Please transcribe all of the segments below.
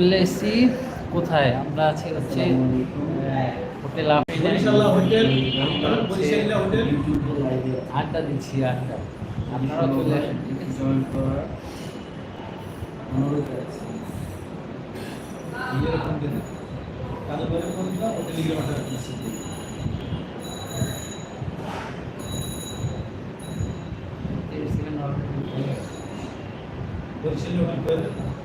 চলে এসেছি। কোথায়? আমরা আছি হচ্ছে হোটেল আড্ডা দিচ্ছি আড্ডা। আপনারাও চলে আসেন অনুরোধ আছে? পরিচালনা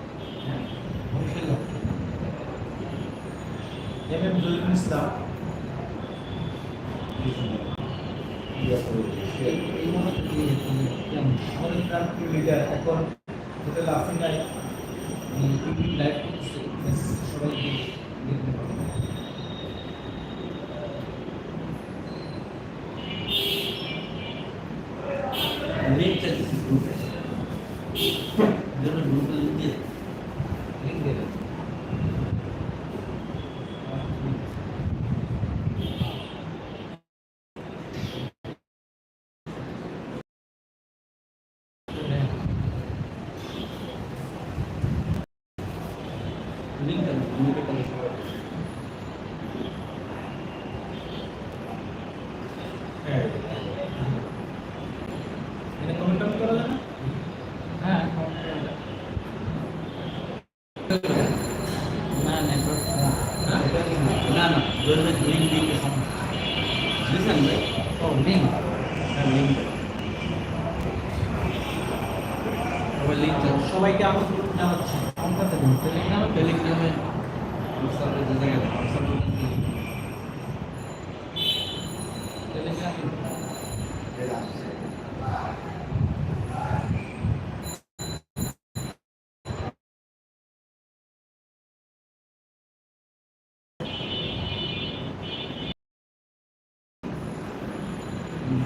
M M Zahirul Islam leader এখন হোটেল আসেন নাই সবাইকে সবাইকে আমার জানাচ্ছি টেলিগ্রামে টেলিগ্রামে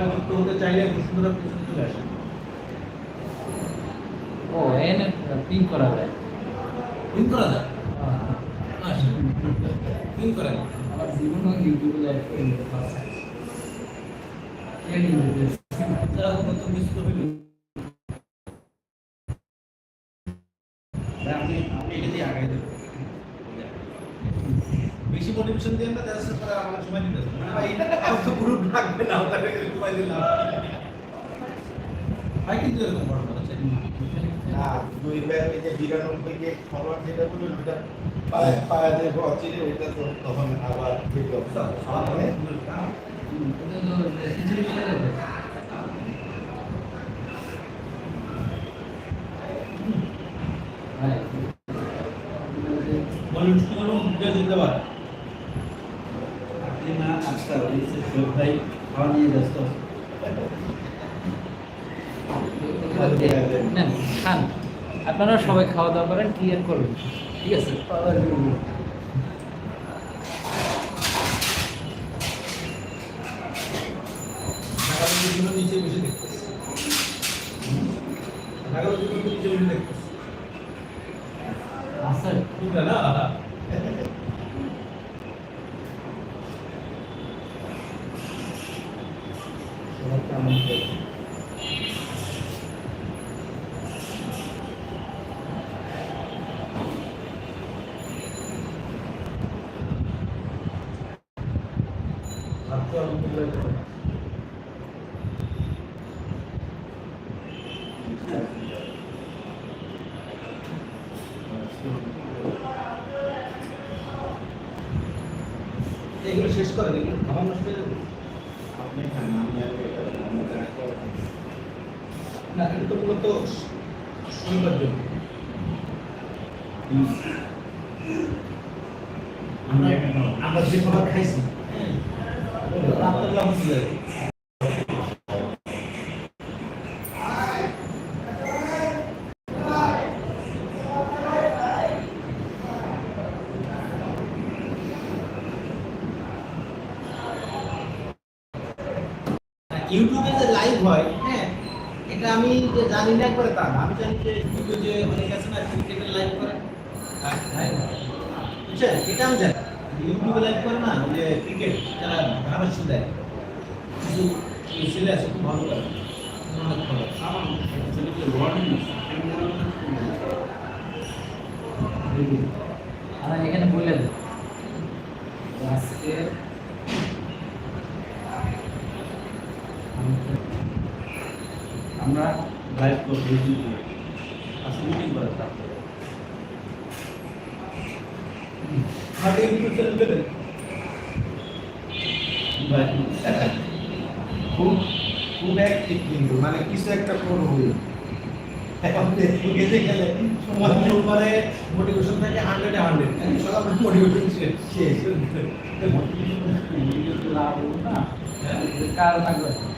সবাই যুক্ত হতে চাইলে বসুন্ধরা পিছনে চলে আসেন ও এনে পিন করা যায়। পিন করা যায়? পিন করা যায়। আমার জীবনও ইউটিউবে লাইভ করে নিতে পারছে যারা নতুন কিছু তো আপনি আপনি এটা দিয়ে আগাই দেবেন। বেশি মোটিভেশন দিয়ে না তাদের সাথে আমার সময় দিতে হবে ভাই তো গ্রুপ রাখবে না তাহলে সময় দিলাম। ভাই কিন্তু এরকম বড় কথা না দুই ব্যাগ ওই যে বিরানব্বই যে ফরওয়ার্ড যেটা বলল ওটা পায়ে পায়ে যে অচিরে ওইটা তো তখন আবার ঠিক অবস্থা মানে এটা তো খিচুড়ি খেয়ে যাবে ভাই বলুন শুনুন মুখে দিতে পারে আপনি না আসতে সব ভাই খাওয়া নিয়ে ব্যস্ত খান। আপনারা সবাই খাওয়া দাওয়া করেন ক্লিয়ার করবেন? ঠিক আছে? নিচে বসে দেখতেছে। নিচে বসে দেখতেছে আচ্ছা ঠিক না সবাই কেমন করে? আপনি আলহামদুলিল্লাহ এগুলো শেষ করেন এগুলো খাবার নষ্ট হয়ে যাবে। আপনি খান আমি আর না এটা তো মূলত শনিবার জন্য আমরা আমরা যে খাবার খাইছি আপনার লাভ হচ্ছে ইউটিউবে যে লাইভ হয় হ্যাঁ এটা আমি যে জানি না একবারে তা আমি জানি যে ইউটিউবে যে অনেক আছে না ক্রিকেটের লাইভ করে? হ্যাঁ, বুঝছেন এটা আমি জানি। ইউটিউবে লাইভ করে না যে ক্রিকেট যারা ধারাভাষ্য দেয়। কিছু ছেলে আছে খুব ভালো করে। অনেক ভালো। আমার ছেলেকে ওয়ার্নিং আছে। আমি মনে করি আর এখানে বলে দেন আজকে আমরা লাইভ করব ইউটিউবে আজকে মিটিং করে তারপরে আর ইউটিউব চ্যানেল দেবেন খুব খুব অ্যাক্টিভ কিন্তু মানে কিছু একটা এখন গেতে গেলে সময় মোটিভেশন থাকে হান্ড্রেডে হান্ড্রেড সকাল মোটিভেশন শেষ লাভ না। কার থাকবে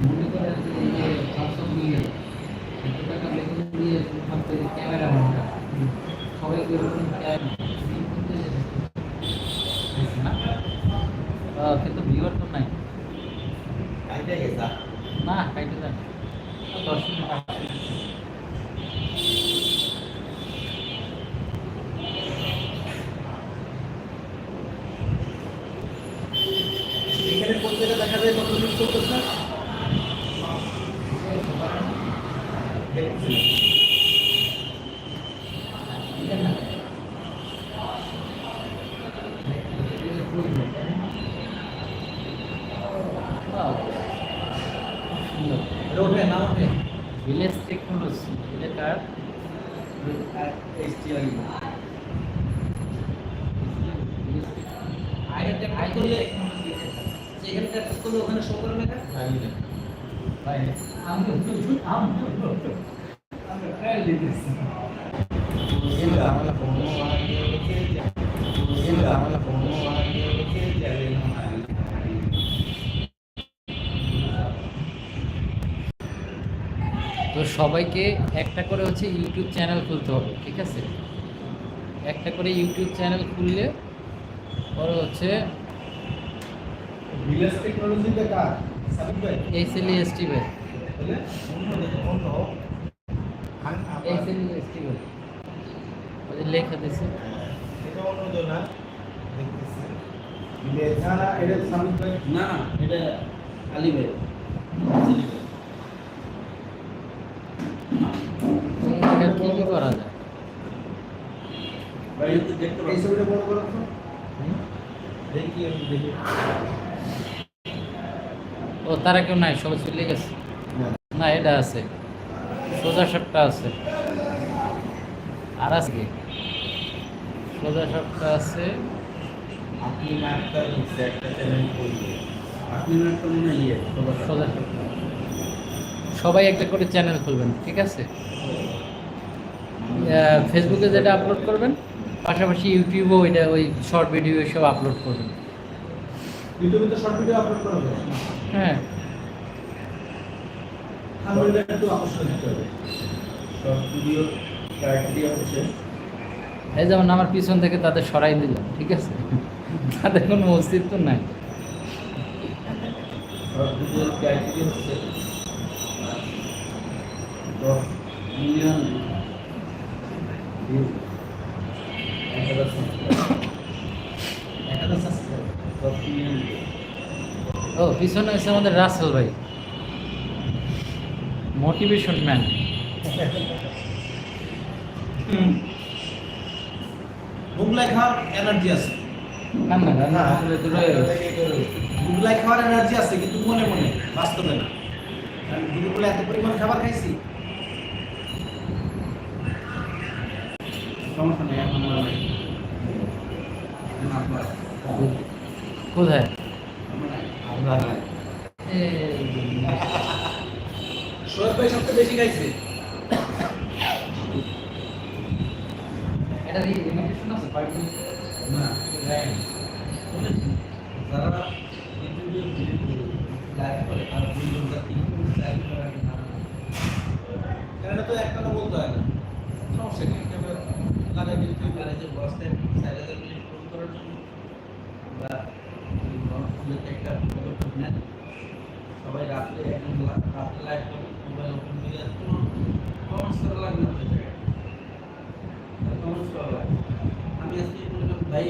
মনে করে যে এই যে পাঁচশো মিলিয়ন একশো টাকা বেতন দিয়ে ভাবতে ক্যামেরা বানানো সবাইকে ওরকম না আহ, কিন্তু ভিউয়ার তো নাই কাইটা গেছা না কাইতে যান দশ মিনিট দেখা যায় কত মিনিট করতেছে? হাই করলে যেখানকার করলে ওখানে শো তো সবাইকে একটা করে হচ্ছে ইউটিউব চ্যানেল খুলতে হবে ঠিক আছে? একটা করে ইউটিউব চ্যানেল খুললে পরে হচ্ছে ভিলেজ টেকনোলজিতে কার? সাবিক ভাই। এই সেলি এসটি ভাই। তাহলে অন্য দেখো, এই সেলি এসটি ভাই। ওই যে লেখা দিছে। এটা অন্য জন দেখতেছি। ভিলেজ না এটা সাবিক ভাই। না না এটা আলী ভাই। এটা কি করা যায়? ভাই দেখতে এই পাচ্ছি ছবিটা বড় করো তো? দেখি আমি দেখি। ও তারা কেউ নাই সবাই চলে গেছে। না এটা আছে। সোজা শটটা আছে। আর আছে সোজা শটটা আছে। আপনি একটা আপনি মনে ইয়ে সোজা সবাই একটা করে চ্যানেল খুলবেন ঠিক আছে? ফেসবুকে যেটা আপলোড করবেন পাশাপাশি ইউটিউবেও ওইটা ওই শর্ট ভিডিও সব আপলোড করবেন। ইউটিউবে তো শর্ট ভিডিও আপলোড করা হ্যাঁ। থাম্বনেলটা একটু আকর্ষণ দিতে হবে। সব ভিডিও ক্রাইটেরিয়া হচ্ছে। এই যেমন আমার পিছন থেকে তাদের সরাই দিলাম ঠিক আছে? তাদের কোনো অস্তিত্ব নাই। সব ভিডিওর ক্রাইটেরিয়া হচ্ছে। দশ মিলিয়ন ভিউ এক হাজার সাবস্ক্রাইব এক হাজার সাবস্ক্রাইব দশ মিলিয়ন ও পিছনে আছে আমাদের রাসেল ভাই। মোটিভেশন ম্যান বুগলাই খাওয়ার এনার্জি আছে। না না না আসলে বুগলাই খাওয়ার এনার্জি আছে কিন্তু মনে মনে বাস্তবে না। আমি দুপুরবেলা এত পরিমাণ খাবার খাইছি। সমস্যা নেই এখন কোথায় আমার নাই আমরা নাই সোহেব ভাই সবচেয়ে বেশি খাইছে এটা যারা ইউটিউবে ভিডিও লাইভ করে তো একটা বলতে হয় না সমস্যা নেই লাগাই দিতে হবে। যে বস টাইম চার ফোন করার একটা নেন সবাই রাত্রে একদম লা- রাত্রে লাইভ করে মোবাইল ওপেন করে কোনো কমেন্টস করা লাগবে না ওই জায়গায়। কমেন্টস করা লাগবে আমি আজকে মনে করেন ভাই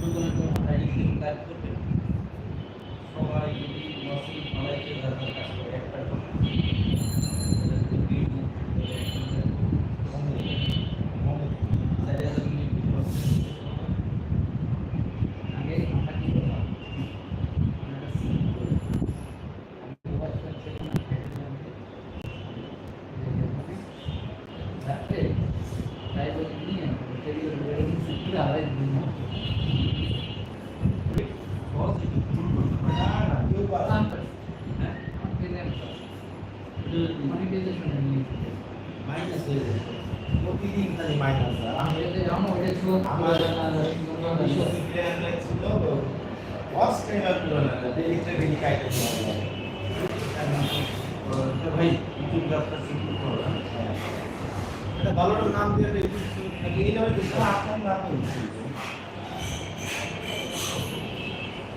নতুন একটা আইডি লাইভ করবে সবাই যদি নসি সবাইকে যারা যারা কাজ করে একটা করে চার হাজার মিনিট ভিডিও আগে আমরা কি করতাম আমরা একটা সিন করি আমি ওয়াটসঅ্যাপ থেকে না রাত্রে তাই বলে নিয়ে টেবিলের উপরে রেখেছি, পুরো আড়াই দিন না না কেউ পারে না। মনিটাইজেশন নিয়ে মাইনাস হয়ে যায় প্রতিদিন খালি মাইনাস আমি আমার ওটা ছিল আমার বিশ্বজিৎ প্লেয়ার ছিল ওয়াস পুরো না ডেলি ট্রেনিং কাইতে ভাই ইউটিউব ব্যবসা শুরু করলাম এটা ভালো নাম দিয়ে একটা ইউটিউব নাকি এই নামে কিছু আপনার নাম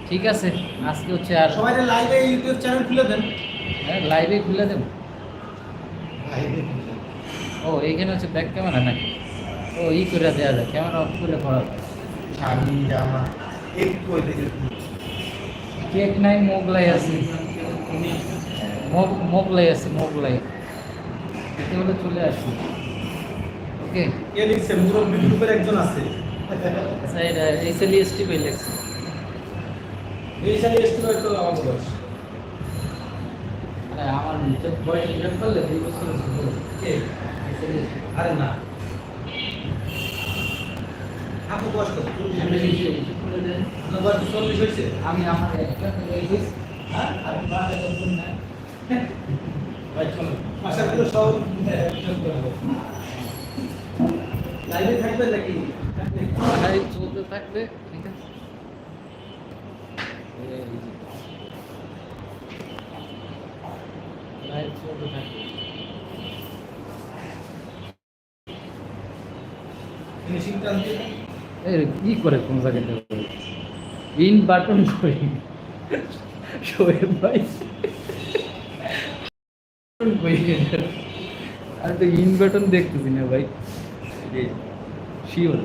ঠিক আছে আজকে হচ্ছে আর সবাই লাইভে ইউটিউব চ্যানেল খুলে দেন। হ্যাঁ লাইভে খুলে দেব। ও এইখানে হচ্ছে ব্যাক ক্যামেরা নাকি? ও ই করে দেওয়া যায় ক্যামেরা অফ করে একটু কেক নাই মোগলাই আছে। মোগ- মোগলাই আছে মোগলাই। এতে হলে চলে আসি। ওকে কে লিখছে? মুরব্বী গ্রুপের একজন আছে। আচ্ছা এটা এইচএল এসটি পেয়ে লেখছে। এই সালে এস্টিমেট তো আমাদের বয়স মানে আমার বয়স হিসাব করলে দুই বছর ছোট কে আরে না। আপনি বয়স কত আপনার বয়স চল্লিশ হয়েছে। আমি আমার একটা হ্যাঁ সব লাইভে থাকবে নাকি? লাইভ চলতে থাকবে কি করে কোন জায়গাতে ইন বাটন কই শোয়েব ভাই। কই আর তো ইন বাটন দেখতেছি না ভাই। শিওর